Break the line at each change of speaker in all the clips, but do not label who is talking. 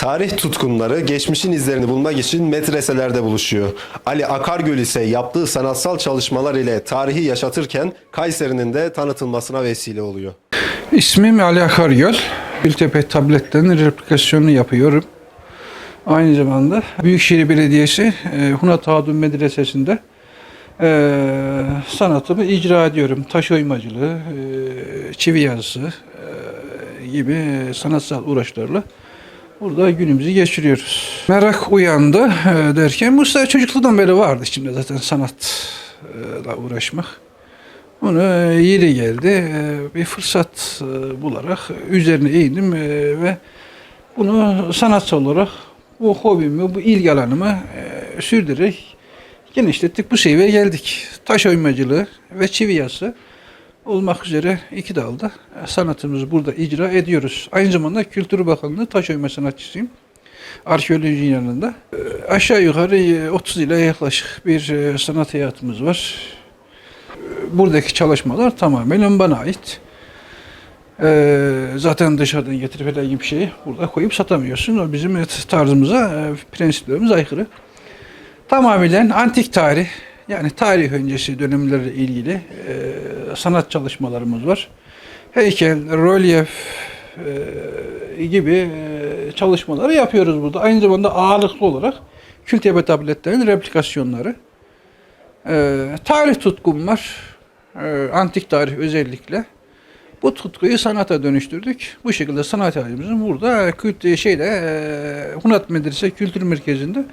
Tarih tutkunları geçmişin izlerini bulmak için medreselerde buluşuyor. Ali Akargöl ise yaptığı sanatsal çalışmalar ile tarihi yaşatırken Kayseri'nin de tanıtılmasına vesile oluyor.
İsmim Ali Akargöl. Gültepe tabletlerinin replikasyonunu yapıyorum. Aynı zamanda Büyükşehir Belediyesi e, Hunat Hadun Medresesi'nde e, sanatımı icra ediyorum. Taş oymacılığı, e, çivi yazısı gibi sanatsal uğraşlarla burada günümüzü geçiriyoruz. Merak uyandı e, derken Mustafa çocukluğundan beri vardı şimdi zaten sanatla uğraşmak. Bunu e, yeri geldi e, bir fırsat bularak üzerine eğildim ve bunu sanatsal olarak bu hobimi, bu ilgi alanımı sürdürerek genişlettik. Bu seviyeye geldik. Taş oymacılığı ve çivi yazısı olmak üzere iki dalda e, sanatımızı burada icra ediyoruz. Aynı zamanda Kültür Bakanlığı taş oyma sanatçısıyım. Arkeoloji yanında. E, Aşağı yukarı e, 30 ile yaklaşık bir e, sanat hayatımız var buradaki çalışmalar tamamen bana ait. Zaten dışarıdan getirip herhangi bir şeyi burada koyup satamıyorsun. O bizim tarzımıza, e, prensiplerimize aykırı. Tamamen antik tarih, yani tarih öncesi dönemlerle ilgili e, sanat çalışmalarımız var. Heykel, rölyef e, gibi e, çalışmaları yapıyoruz burada. Aynı zamanda ağırlıklı olarak Kültepe tabletlerinin replikasyonları. Ee, tarih tutkum var. Ee, antik tarih özellikle. Bu tutkuyu sanata dönüştürdük. Bu şekilde sanat halimizin burada kült şeyde e, Hunat Medrese Kültür Merkezi'nde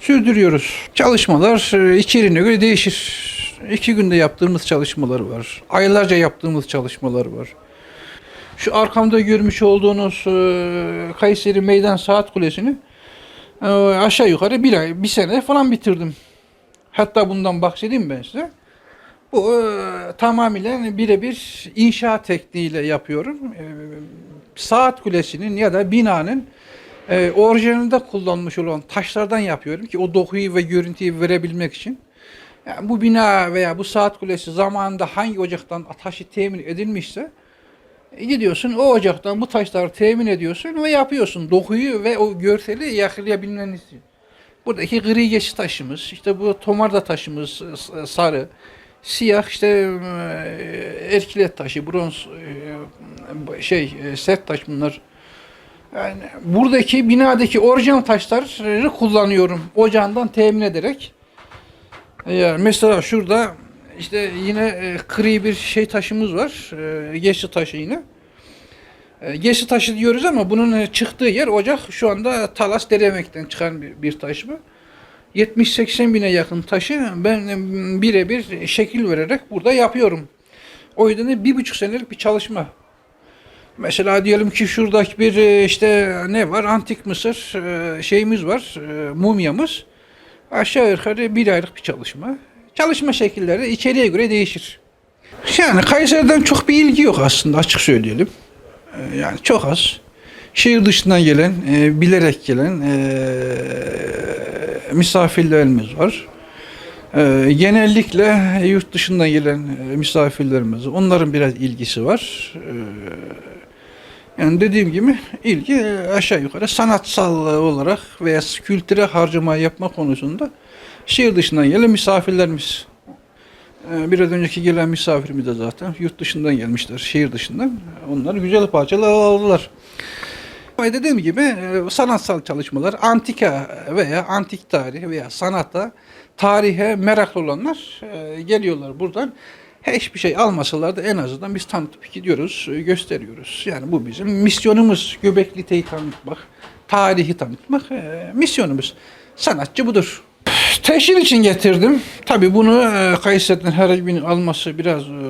sürdürüyoruz. Çalışmalar e, içeriğine göre değişir. İki günde yaptığımız çalışmalar var. Aylarca yaptığımız çalışmalar var. Şu arkamda görmüş olduğunuz e, Kayseri Meydan Saat Kulesi'ni e, aşağı yukarı bir ay, bir sene falan bitirdim. Hatta bundan bahsedeyim ben size. Bu e, tamamen birebir inşaat tekniğiyle yapıyorum. E, saat kulesinin ya da binanın e, orijinalinde kullanmış olan taşlardan yapıyorum ki o dokuyu ve görüntüyü verebilmek için. Yani bu bina veya bu saat kulesi zamanında hangi ocaktan taşı temin edilmişse e, gidiyorsun o ocaktan bu taşları temin ediyorsun ve yapıyorsun. Dokuyu ve o görseli yakalayabilmen için. Buradaki gri geçit taşımız, işte bu tomarda taşımız e, sarı, siyah işte e, erkilet taşı, bronz e, şey e, sert taş bunlar. Yani buradaki binadaki orijinal taşları kullanıyorum ocağından temin ederek. Yani mesela şurada işte yine e, gri bir şey taşımız var. E, geçit taşı yine. E, Geçit taşı diyoruz ama bunun e, çıktığı yer ocak şu anda Talas Deremek'ten çıkan bir, bir taş bu. 70-80 bine yakın taşı ben e, birebir şekil vererek burada yapıyorum. O yüzden de bir buçuk senelik bir çalışma. Mesela diyelim ki şuradaki bir e, işte ne var? Antik Mısır şeyimiz var, mumyamız. Aşağı yukarı bir aylık bir çalışma. Çalışma şekilleri içeriye göre değişir. Yani Kayseri'den çok bir ilgi yok aslında açık söyleyelim. Ee, Yani çok az. Şehir dışından gelen, e, bilerek gelen e, misafirlerimiz var. E, genellikle yurt dışından gelen e, misafirlerimiz, onların biraz ilgisi var. E, yani dediğim gibi ilgi aşağı yukarı sanatsal olarak veya kültüre harcama yapma konusunda şehir dışından gelen misafirlerimiz. Ee, Biraz önceki gelen misafirimiz de zaten yurt dışından gelmişler, şehir dışından. Onlar güzel parçalar aldılar. Ama Dediğim gibi e, sanatsal çalışmalar, antika veya antik tarih veya sanata, tarihe meraklı olanlar e, geliyorlar buradan. Hiçbir şey almasalar da en azından biz tanıtıp gidiyoruz, e, gösteriyoruz. Yani bu bizim misyonumuz. Göbekliteyi tanıtmak, tarihi tanıtmak e, misyonumuz. Sanatçı budur. Teşhir için getirdim. Tabii bunu e, Kayseri'den her birinin alması biraz e,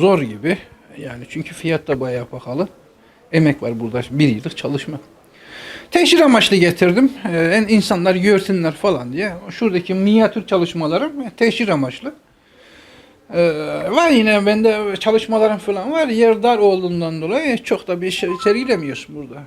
zor gibi. Yani çünkü fiyat da bayağı pahalı. Emek var burada. Bir yıllık çalışma. Teşhir amaçlı getirdim. E, insanlar görsünler falan diye. Şuradaki minyatür çalışmalarım teşhir amaçlı. E, var yine bende çalışmalarım falan var. Yer dar olduğundan dolayı çok da bir şey sergilemiyorsun burada.